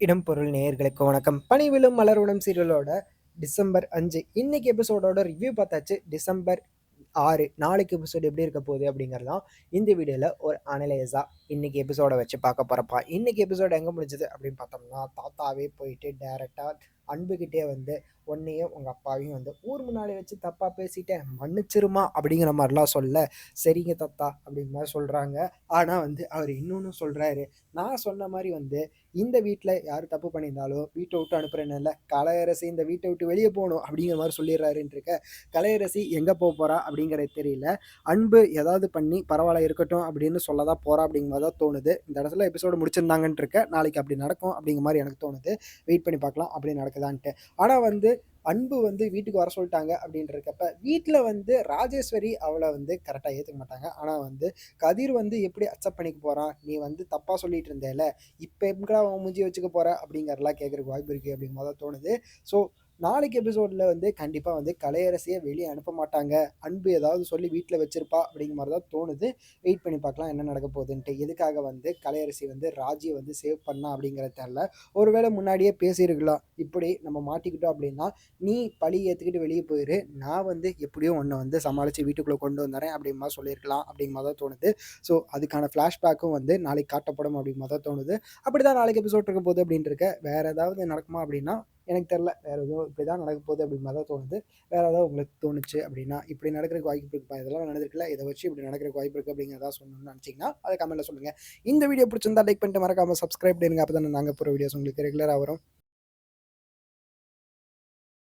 இடம் பொருள் நேயர்களுக்கு வணக்கம். பணிவிலும் மலர்வனம் சீரியலோட டிசம்பர் அஞ்சு. இன்னைக்கு எபிசோடோட ரிவ்யூ பார்த்தாச்சு. டிசம்பர் ஆறு நாளைக்கு எபிசோடு எப்படி இருக்க போகுது அப்படிங்கிறதான் இந்த வீடியோவில் ஒரு அனலைஸாக இன்னைக்கு எபிசோட வச்சு பார்க்க போகிறப்பா இன்னைக்கு எபிசோடு எங்கே முடிஞ்சது அப்படின்னு பார்த்தோம்னா தாத்தாவே போயிட்டு டேரெக்டாக அன்புக்கிட்டே வந்து உன்னையும் உங்கள் அப்பாவையும் வந்து ஊர் முன்னாடி வச்சு தப்பாக பேசிட்டேன் மன்னிச்சிருமா அப்படிங்கிற மாதிரிலாம் சொல்ல சரிங்க தத்தா அப்படிங்கிற மாதிரி சொல்கிறாங்க ஆனால் வந்து அவர் இன்னொன்று சொல்கிறாரு நான் சொன்ன மாதிரி வந்து இந்த வீட்டில் யார் தப்பு பண்ணியிருந்தாலும் வீட்டை விட்டு அனுப்புறேன்னு கலையரசி இந்த வீட்டை விட்டு வெளியே போகணும் அப்படிங்கிற மாதிரி சொல்லிடுறாருன்னு இருக்க கலையரசி எங்கே போக போகிறா அப்படிங்கிறது தெரியல. அன்பு ஏதாவது பண்ணி பரவாயில்ல இருக்கட்டும் அப்படின்னு சொல்ல தான் போகிறா அப்படிங்கிற மாதிரி தான் தோணுது. இந்த இடத்துல எபிசோடு முடிச்சிருந்தாங்கன்ட்டு இருக்க நாளைக்கு அப்படி நடக்கும் அப்படிங்கிற மாதிரி எனக்கு தோணுது. வெயிட் பண்ணி பார்க்கலாம் அப்படி நடக்குதான்ட்டு. ஆனால் வந்து அன்பு வந்து வீட்டுக்கு வர சொல்லிட்டாங்க அப்படின்றக்கப்ப வீட்டில் வந்து ராஜேஸ்வரி அவளை வந்து கரெக்டாக ஏற்றுக்க மாட்டாங்க. ஆனால் வந்து கதிர் வந்து எப்படி அக்செப்ட் பண்ணிக்க போகிறான் நீ வந்து தப்பாக சொல்லிட்டு இருந்தேல இப்போ எப்படா அவன் மூஞ்சி வச்சுக்க போகிற அப்படிங்கிறலாம் கேட்குறக்கு வாய்ப்பு இருக்குது அப்படிங்கிற மாதிரி தான் தோணுது. ஸோ நாளைக்கு எபிசோடில் வந்து கண்டிப்பாக வந்து கலையரசியை வெளியே அனுப்ப மாட்டாங்க. அன்பு ஏதாவது சொல்லி வீட்டில் வச்சிருப்பா அப்படிங்கிற மாதிரி தான் தோணுது. வெயிட் பண்ணி பார்க்கலாம் என்ன நடக்க போகுதுன்ட்டு. எதுக்காக வந்து கலையரசி வந்து ராஜியை வந்து சேவ் பண்ணா அப்படிங்கிறது தெரில ஒருவேளை முன்னாடியே பேசியிருக்கலாம். இப்படி நம்ம மாட்டிக்கிட்டோம் அப்படின்னா நீ பழி ஏற்றுக்கிட்டு வெளியே போயிரு. நான் வந்து எப்படியோ ஒன்று வந்து சமாளித்து வீட்டுக்குள்ளே கொண்டு வந்துறேன் அப்படிமா சொல்லியிருக்கலாம் அப்படிங்கிற தான் தோணுது. ஸோ அதுக்கான ஃப்ளாஷ்பேக்கும் வந்து நாளைக்கு காட்டப்படும் அப்படிங்கிற தான் தோணுது. அப்படி தான் நாளைக்கு எபிசோட் இருக்க போகுது அப்படின்ட்டு இருக்க. வேறு ஏதாவது நடக்குமா அப்படின்னா எனக்கு தெரில வேறு எதுவும் இப்படி தான் நடக்க போகுது அப்படி மாதிரி தான் தோணுது. வேறு ஏதாவது உங்களுக்கு தோணுச்சு அப்படின்னா இப்படி நடக்கிறக்கு வாய்ப்பு இருக்குப்பா இதெல்லாம் நடந்திருக்குல்ல இதை வச்சு இப்படி நடக்கிறக்கு வாய்ப்பு இருக்குது அப்படிங்கிறதா சொல்லணும்னு நினச்சிங்கன்னா அதை கமெண்ட்டில் சொல்லுங்கள் இந்த வீடியோ பிடிச்சிருந்தா லைக் பண்ணிட்டு மறக்காமல் சப்ஸ்கிரைப் பண்ணுங்க அப்போ தான் நாங்கள் போகிற வீடியோஸ் உங்களுக்கு ரெகுலராக வரும்.